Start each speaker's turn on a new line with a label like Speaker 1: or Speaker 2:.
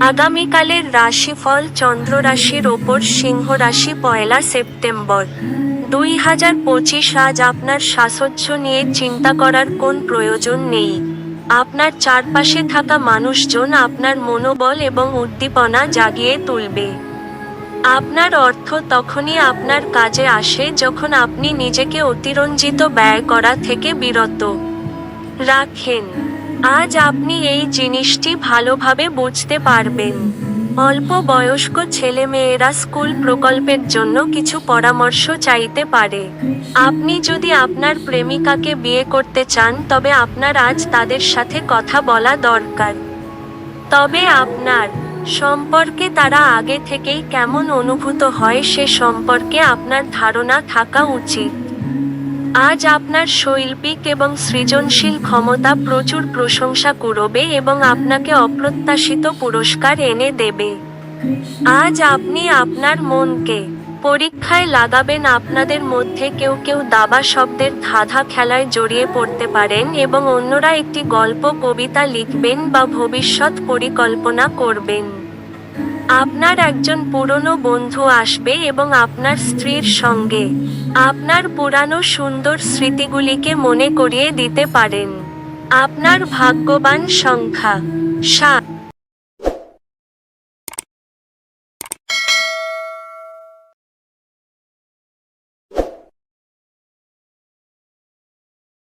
Speaker 1: আগামীকালের রাশিফল চন্দ্র রাশির ওপর সিংহ রাশি পয়লা সেপ্টেম্বর। দুই হাজার পঁচিশ আজ আপনার সাহচর্য নিয়ে চিন্তা করার কোন প্রয়োজন নেই। আপনার চারপাশে থাকা মানুষজন আপনার মনোবল এবং উদ্দীপনা জাগিয়ে তুলবে। আপনার অর্থ তখনই আপনার কাজে আসে যখন আপনি নিজেকে অতিরঞ্জিত ব্যয় করা থেকে বিরত। রাখেন। আজ আপনি এই জিনিসটি ভালোভাবে বুঝতে পারবেন। অল্প বয়স্ক ছেলেমেয়েরা স্কুল প্রকল্পের জন্য কিছু পরামর্শ চাইতে পারে। আপনি যদি আপনার প্রেমিকাকে বিয়ে করতে চান, তবে আপনার আজ তাদের সাথে কথা বলা দরকার। তবে আপনার সম্পর্কে তারা আগে থেকেই কেমন অনুভূত হয়, সে সম্পর্কে আপনার ধারণা থাকা উচিত। আজ আপনার শৈল্পিক এবং সৃজনশীল ক্ষমতা প্রচুর প্রশংসা করবে এবং আপনাকে অপ্রত্যাশিত পুরস্কার এনে দেবে। আজ আপনি আপনার মনকে পরীক্ষায় লাগাবেন, আপনাদের মধ্যে কেউ কেউ দাবা শব্দের ধাঁধা খেলায় জড়িয়ে পড়তে পারেন এবং অন্যরা একটি গল্প, কবিতা লিখবেন বা ভবিষ্যৎ পরিকল্পনা করবেন। আপনার একজন পুরনো বন্ধু আসবে এবং আপনার স্ত্রীর সঙ্গে। আপনার পুরানো সুন্দর স্মৃতিগুলিকে মনে করিয়ে দিতে পারেন। আপনার ভাগ্যবান সংখ্যা সাত।